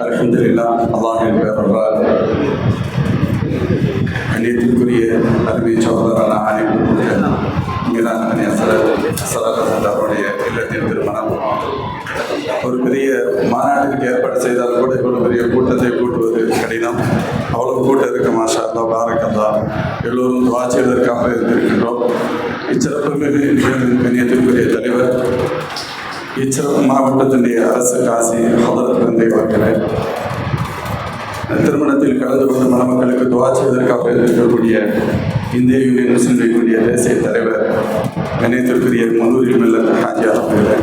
அலமதுல்லா அல்லாஹின் பேரர்களால் கண்ணியத்திற்குரிய அருமை சகோதரரான ஆணையம் மீதான அவருடைய இல்லத்தின் திருமணம். ஒரு பெரிய மாநாட்டிற்கு ஏற்பாடு செய்தால் கூட இவ்வளவு பெரிய கூட்டத்தை கூட்டுவது கடினம். அவ்வளவு கூட்டம் இருக்க மாஷா அல்லா பாரக்கல்லா எல்லோரும் துவா செய்வதற்காக இருந்திருக்கின்றோம். இச்சிறப்பு மிகு நிகழ்வின் கண்ணியத்திற்குரிய தலைவர் இச்சிறப்பு மாவட்டத்தினுடைய அரசு காசி ஹதரத் தந்தை அவர்களே. திருமணத்தில் கலந்து கொண்ட மணமக்களுக்கு துவா செய்வதற்காக இருக்கக்கூடிய இந்திய யூனியன் முஸ்லிம் லீக்குடைய தேசிய தலைவர் கணேத்திற்குரிய மதுரை மெல்ல ஹாஜி அவர்களே.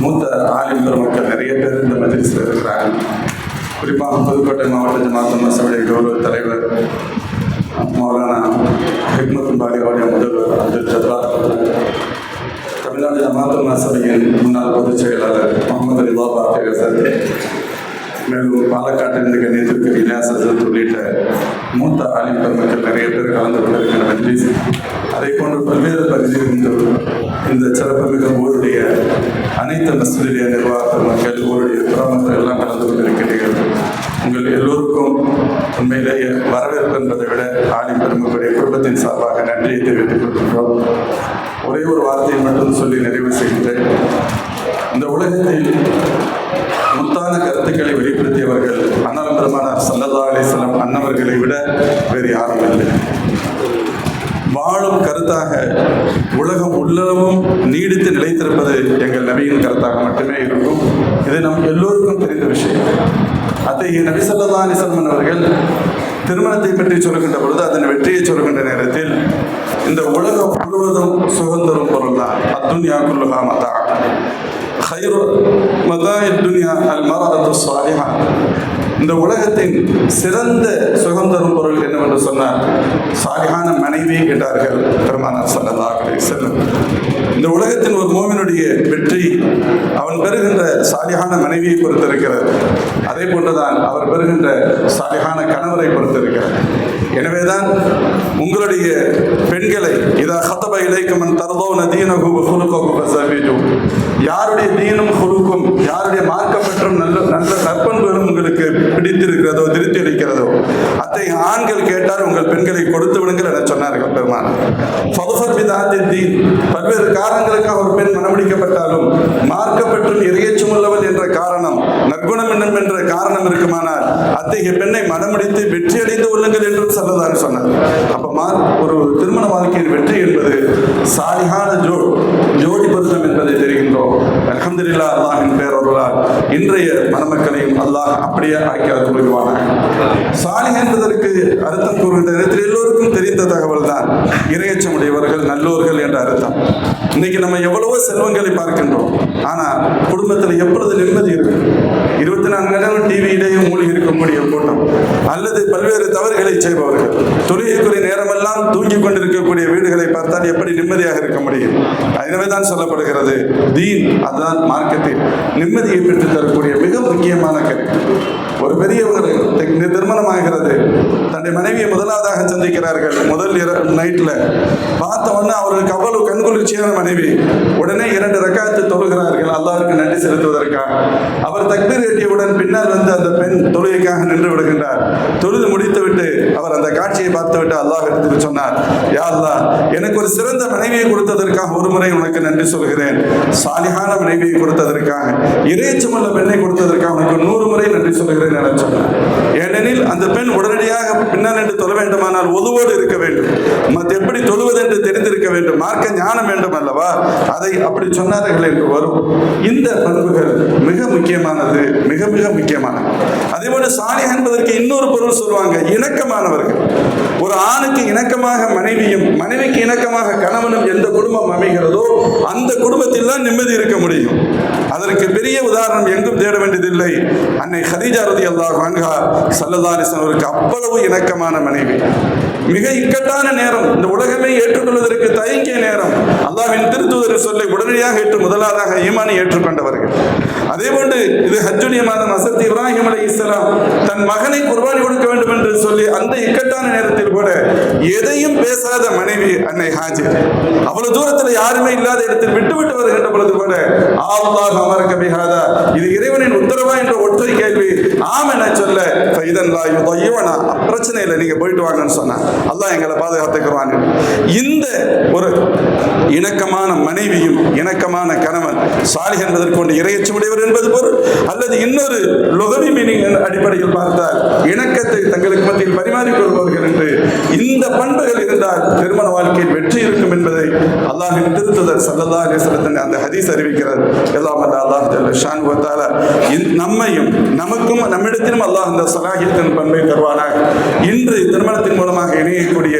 மூத்த ஆலிம் மக்கள் நிறைய பேர் இந்த மஜ்லிஸில் இருக்கிறாங்க. குறிப்பாக புதுக்கோட்டை மாவட்ட ஜமாத் மசவுடைய கௌரவ தலைவர் மௌலானா ஹிக்மத் பாலியோடைய முதல்வர் அப்துல் ஜப்பார் தமிழ்நாடு ஜமாத்து மசபையின் முன்னாள் பொதுச் செயலாளர் முகமது ரிவா பாத்தேகர் மேலூர் மேலும் பாலக்காட்டிலிருந்து கண்ணியத்திற்கு இலியாஸ் அசத் உள்ளிட்ட மூத்த ஆலிம் நிறைய பேர் கலந்து கொண்டிருக்கிற நன்றி அதை போன்று பல்வேறு பகுதியில் இந்த சிறப்பு மிக ஊருடைய அனைத்து மசூதிய நிர்வாக மக்கள் ஊருடைய பிரமுகர்கள் எல்லாம் கலந்து கொண்டிருக்கிறீர்கள் உங்கள் எல்லோருக்கும் உண்மையிலேயே வரவேற்பு என்பதை விட ஆலிம் பெருமக்களுடைய குடும்பத்தின் சார்பாக நன்றியை தெரிவித்துக் கொள்கின்றோம். ஒரே ஒரு வார்த்தையை மட்டும் சொல்லி நிறைவு செய்கின்றேன் இந்த உலகத்தில் தவறான கருத்துக்களை வெளிப்படுத்தியவர்கள் அண்ணன் பெருமானார் சல்லதா அலிஸ்லாம் அன்னவர்களை விட வேறு யாரும் இல்லை. வாழும் கருத்தாக உலகம் உள்ளளவும் நீடித்து நிலைத்திருப்பது எங்கள் நபியின் கருத்தாக மட்டுமே இருக்கும். இது நம் எல்லோருக்கும் தெரிந்த விஷயம். அத்தகைய நபிசல்லா அலிசல்மன் அவர்கள் திருமணத்தை பற்றி சொல்கின்ற பொழுது அதன் வெற்றியை சொல்கின்ற நேரத்தில் இந்த உலகம் முழுவதும் சுதந்திரம் பொருள் தான் அத்துன்யா குல்லுகா மதா துன்யா அல் மரதத்து சாலிஹா. இந்த உலகத்தின் சிறந்த சுகந்தரும் பொருள் என்னவென்று சொன்னார் சாலிஹான மனைவியை கேட்டார்கள் பெருமானார் சல்லா செல்லும் இந்த உலகத்தின் ஒரு மோமினுடைய வெற்றி அவன் பெறுகின்ற சாலியான மனைவியை பொறுத்திருக்கிறது. அதே போன்றுதான் அவர் பெறுகின்ற சாலியான கணவரை பொறுத்திருக்கிறது. எனவேதான் உங்களுடைய பெண்களை இதா ஹத்தப இலைக்கமன் தரதோ நதீனகு யாருடைய தீனும் குலுக்கும் யாருடைய மார்க்கப்பற்றும் நல்ல நல்ல நற்பண்பு உங்களுக்கு பிடித்திருக்கிறதோ திருப்தி அளிக்கிறதோ ஆண்கள் கேட்டால் உங்கள் பெண்களை கொடுத்து விடுங்கள் என சொன்னார்கள் பெருமான் ஃபதுஃபர் தீன். பல்வேறு காரணங்களுக்காக ஒரு பெண் மனமுடிக்கப்பட்டாலும் மார்க்கப்பற்றும் இறையச்சமுள்ளவள் என்ற காரணம் நற்குணம் என்னும் என்ற காரணம் இருக்குமானால் அத்தகைய பெண்ணை மனமுடித்து வெற்றி அடைந்து கொள்ளுங்கள் என்றும் சொன்னதாக சொன்னார். அப்ப மார்க் ஒரு திருமண வாழ்க்கையின் வெற்றி என்பது சாலிகான ஜோ ஜோடி பொருத்தம் என்பதை தெரிகின்றோம். அலமதுல்லா அல்லாஹின் பேரொருளால் இன்றைய மணமக்களையும் அல்லாஹ் அப்படியே ஆக்கி அருள்வான சாலிஹ் என்பதற்கு அர்த்தம் கூறுகின்ற நேரத்தில் எல்லோருக்கும் தெரிந்த தகவல் தான் இரையச்சமுடையவர்கள் நல்லோர்கள் என்ற அர்த்தம். இன்னைக்கு நம்ம எவ்வளவோ செல்வங்களை பார்க்கின்றோம். ஆனா குடும்பத்தில் எப்பொழுது நிம்மதி இருக்கு? இருபத்தி நான்கு நேரம் டிவியிலேயே மூழ்கி இருக்கக்கூடிய கூட்டம். அல்லது பல்வேறு தவறுகளை செய்பவர்கள். தொழுகைக்குரிய நேரமெல்லாம் தூங்கி கொண்டிருக்கக்கூடிய வீடுகளை பார்த்தால் எப்படி நிம்மதியாக இருக்க முடியும்? எனவே தான் சொல்லப்படுகிறது. தீன் அதுதான் மார்க்கத்தில் நிம்மதியை பெற்று தரக்கூடிய மிக முக்கியமான கருத்து. ஒரு பெரியவர் திருமணம் ஆகிறது. தன்னுடைய மனைவியை முதலாவதாக சந்திக்கிறார்கள். முதல் நைட்டில் பார்த்த உடனே அவர்கள் அவ்வளவு கண்குளிர்ச்சியான மனைவி உடனே இரண்டு ரக்காத்து தொழுகிறார்கள். அல்லாஹ்வுக்கு நன்றி செலுத்துவதற்காக. அவர் தக்பீர் எட்டியவுடன் பின்னால் வந்து அந்த பெண் தொழுகைக்காக நின்று விடுகின்றார். தொழுது முடித்துவிட்டு அவர் அந்த காட்சியை பார்த்துவிட்டு அல்லாஹ் எடுத்து சொன்னார் சொன்னார் அல்லாஹ் எனக்கு ஒரு சிறந்த மனைவியை கொடுத்ததற்காக ஒரு முறை உனக்கு நன்றி சொல்கிறேன். சாலிகான மனைவியை கொடுத்ததற்காக இறைச்சமுள்ள பெண்ணை கொடுத்ததற்காக உனக்கு நூறு முறை நன்றி சொல்கிறேன் என சொன்னார். ஏனெனில் அந்த பெண் உடனடியாக பின்னால் என்று தொழ வேண்டுமானால் ஒதுவோடு இருக்க வேண்டும். மத்த எப்படி தொழுவது என்று தெரிந்திருக்க வேண்டும். மார்க்க ஞானம் வேண்டும் அல்லவா? அதை அப்படி சொன்னார்கள் என்று வரும். இந்த பண்புகள் மிக முக்கியமானது. மிக மிக முக்கியமானது அதே போல சாலிஹ் என்பதற்கு இன்னொரு பொருள் சொல்லுவாங்க. இணக்கமானவர்கள். ஒரு ஆணுக்கு இணக்கமாக மனைவியும் மனைவிக்கு இணக்கமாக கணவனும் எந்த குடும்பம் அமைகிறதோ அந்த குடும்பத்தில் தான் நிம்மதி இருக்க முடியும். அதற்கு பெரிய உதாரணம் எங்கும் தேட வேண்டியதில்லை. அன்னை ஹதீஜா ரதி அல்லாஹ் வாங்கா சல்லதாரிசன் அவருக்கு அவ்வளவு இணக்கமான மனைவி. மிக இக்கட்டான நேரம். இந்த உலகமே ஏற்றுக்கொள்வதற்கு தயங்கிய நேரம். அல்லாவின் திருத்துவதர் சொல்லை உடனடியாக ஏற்று முதலாவதாக ஈமானை ஏற்றுக்கொண்டவர்கள். அதே போன்று இது ஹஜ்ஜுனிய மாதம் அசத் இப்ராஹிம் அலி இஸ்லாம் தன் மகனை குர்பானி கொடுக்க வேண்டும் என்று சொல்லி அந்த இக்கட்டான நேரத்தில் கூட எதையும் பேசாத மனைவி அன்னை ஹாஜர். அவ்வளவு தூரத்தில் யாருமே இல்லாத இடத்தில் விட்டுவிட்டு வருகின்ற பொழுது கூட அல்லாஹ் அமரக்க பிஹாதா. இது இறைவனின் உத்தரவா என்ற ஒற்றை கேள்வி. ஆம் என சொல்ல இதன் லாய் யுதையவனா பிரச்சனை இல்லை நீங்கள் போயிட்டு வாங்கன்னு சொன்னேன் அல்லாஹ் எங்களை பாதுகாத்துக்கிறான் இந்த ஒரு இணக்கமான மனைவியும் இணக்கமான கணவன் சாலிஹ் என்பதற்கு கொண்டு இறையச்சமுடையவர் என்பது பொருள். அல்லது இன்னொரு லொகவி மீனிங் அடிப்படையில் பார்த்தால் இணக்கத்தை தங்களுக்கு மத்தியில் பரிமாறிக்கொள்வார்கள் என்று இந்த பண்பு இருந்தால் திருமண வாழ்க்கையில் வெற்றி இருக்கும் என்பதை அல்லாஹின் சல்லல்லா அந்த ஹதீஸ் அறிவிக்கிறார். எல்லாம் அல்ல அல்லாஹ் ஷான் வத்தால. நம்மையும் நமக்கும் நம்மிடத்திலும் அல்லாஹ் அந்த சலாஹியத்தின் பண்பை தருவானாக. இன்று திருமணத்தின் மூலமாக இணையக்கூடிய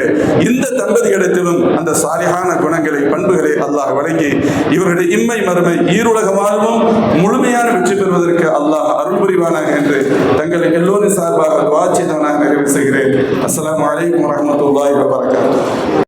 இந்த தம்பதியிடத்திலும் அந்த சாலிகான குணங்களை பண்புகளை அல்லாஹ் வழங்கி இவருடைய இம்மை மறுமை ஈருலக வாழ்வும் முழுமையான வெற்றி பெறுவதற்கு அல்லாஹ் அருள் புரிவானாக என்று தங்கள் எல்லோரின் சார்பாக வாட்சி தானாக நிறைவு செய்கிறேன். அஸ்லாம் வலைக்கம் வரமத்துல்லாஹி வபரகாத்துஹு.